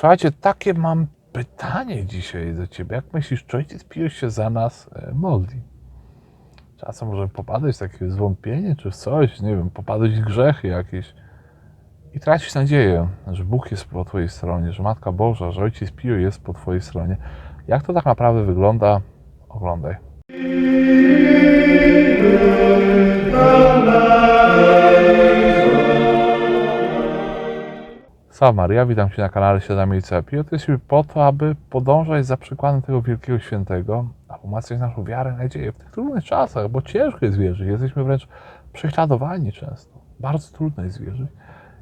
Słuchajcie, takie mam pytanie dzisiaj do ciebie. Jak myślisz, czy ojciec Pio się za nas e, modli? Czasem możemy popadać w takie zwątpienie, czy w coś, nie wiem, popadać w grzechy jakieś i tracić nadzieję, że Bóg jest po twojej stronie, że Matka Boża, że ojciec Pio jest po twojej stronie. Jak to tak naprawdę wygląda? Oglądaj. Salve Maria, witam Cię na kanale Siada Miejsca Pio. To jesteśmy po to, aby podążać za przykładem tego wielkiego świętego, a umacniać naszą wiarę, nadzieję w tych trudnych czasach, bo ciężko jest wierzyć. Jesteśmy wręcz prześladowani często. Bardzo trudno jest wierzyć.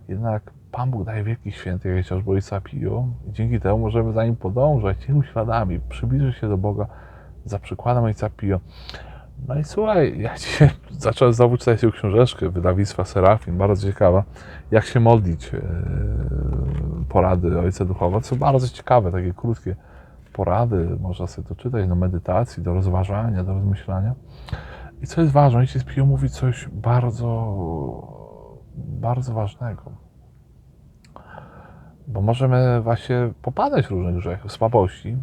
Jednak Pan Bóg daje wielkich świętych, jak chociażby Ojca Pio i dzięki temu możemy za nim podążać, jego śladami, przybliżyć się do Boga za przykładem Ojca Pio. No i słuchaj, ja dzisiaj zacząłem znowu czytać tę książeczkę wydawnictwa Serafin, bardzo ciekawa, jak się modlić, e, porady Ojca Duchowa. Są bardzo ciekawe, takie krótkie porady, można sobie to czytać do medytacji, do rozważania, do rozmyślania. I co jest ważne, Ojciec Pio mówi coś bardzo, bardzo ważnego. Bo możemy właśnie popadać w różne grzechy, słabości,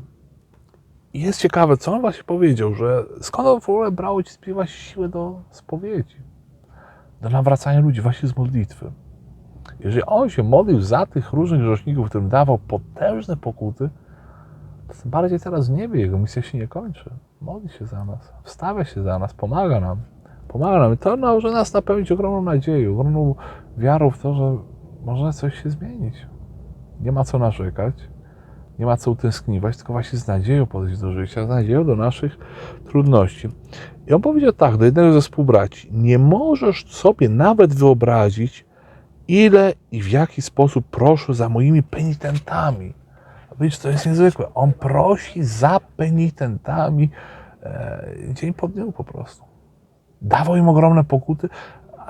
i jest ciekawe, co on właśnie powiedział, że skąd on w ogóle brał ci śpiewać siłę do spowiedzi, do nawracania ludzi właśnie z modlitwy. Jeżeli on się modlił za tych różnych grzeszników, którym dawał potężne pokuty, to tym bardziej teraz w niebie jego misja się nie kończy. Modli się za nas, wstawia się za nas, pomaga nam. Pomaga nam. I to może nas napełnić ogromną nadzieją, ogromną wiarą w to, że może coś się zmienić. Nie ma co narzekać, nie ma co utęskniwać, tylko właśnie z nadzieją podejść do życia, z nadzieją do naszych trudności. I on powiedział tak do jednego ze współbraci: Nie możesz sobie nawet wyobrazić, ile i w jaki sposób proszę za moimi penitentami. Widzisz, to jest niezwykłe. On prosi za penitentami e, dzień po dniu po prostu. Dawał im ogromne pokuty,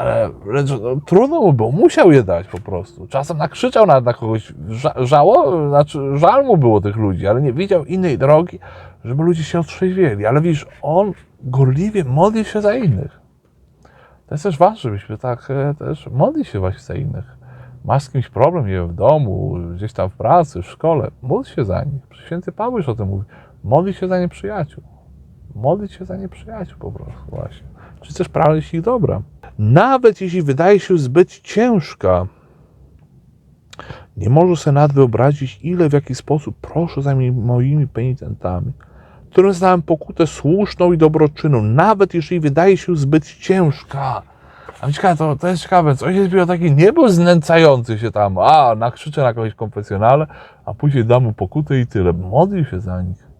ale no, trudno mu było, musiał je dać po prostu. Czasem nakrzyczał na kogoś, ża żało, znaczy żal mu było tych ludzi, ale nie widział innej drogi, żeby ludzie się otrzeźwieli. Ale widzisz, on gorliwie modli się za innych. To jest też ważne, żebyśmy tak e, też modlić się właśnie za innych. Masz z kimś problem, nie wiem, w domu, gdzieś tam w pracy, w szkole, módl się za nich. Święty Paweł już o tym mówi. Modlić się za nieprzyjaciół. Modlić się za nieprzyjaciół po prostu właśnie. Czy też pragnąć ich dobra. Nawet jeśli wydaje się zbyt ciężka, nie możesz sobie nawet wyobrazić, ile w jaki sposób proszę za mi- moimi penitentami, którym znałem pokutę słuszną i dobroczynną, nawet jeśli wydaje się zbyt ciężka. A ciekawe, to, to jest ciekawe, co ojciec był taki, nie znęcający się tam, a nakrzyczę na kogoś konfesjonale, a później dam mu pokutę i tyle. Modlił się za nich.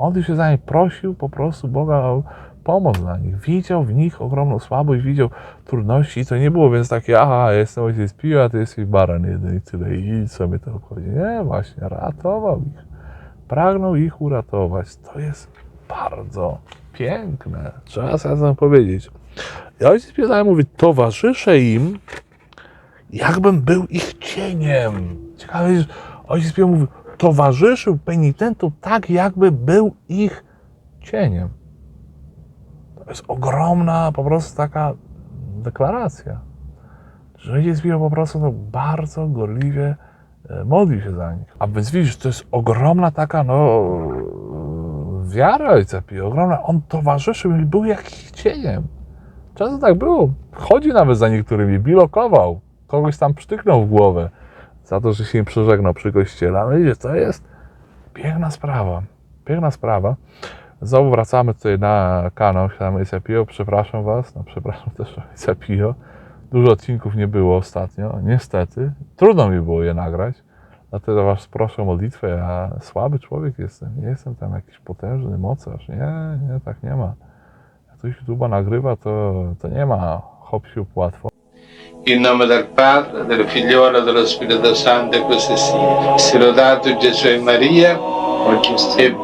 Modlił się za nich, prosił po prostu Boga o pomoc dla nich. Widział w nich ogromną słabość, widział trudności i to nie było więc takie, aha, jestem ojciec pił, a ty jesteś baran jeden i tyle i co mnie to obchodzi. Nie, właśnie, ratował ich. Pragnął ich uratować. To jest bardzo piękne. Trzeba sobie powiedzieć. I ojciec Pił dalej mówi, towarzyszę im, jakbym był ich cieniem. Ciekawe jest, ojciec Pił mówi, towarzyszył penitentom tak, jakby był ich cieniem. To jest ogromna po prostu taka deklaracja. Ojciec Pio po prostu no, bardzo gorliwie e, modli się za nich. A więc widzisz, to jest ogromna taka no wiara ojca Pio, ogromna. On towarzyszył i był jak ich cieniem. Często tak było. Chodzi nawet za niektórymi, bilokował. Kogoś tam przytyknął w głowę za to, że się przeżegnał przy kościele. Ale widzicie, to jest piękna sprawa. Piękna sprawa. Znowu wracamy tutaj na kanał Ojca Pio. Przepraszam Was, no przepraszam też Ojca Pio. Dużo odcinków nie było ostatnio, niestety. Trudno mi było je nagrać. Dlatego Was proszę o modlitwę. Ja słaby człowiek jestem. Nie jestem tam jakiś potężny mocarz. Nie, nie, tak nie ma. Jak ktoś YouTube'a nagrywa, to, to nie ma hop łatwo. In nome del Padre, del Figliolo e dello Spirito Santo, così sia. Sia lodato Gesù e Maria, oggi e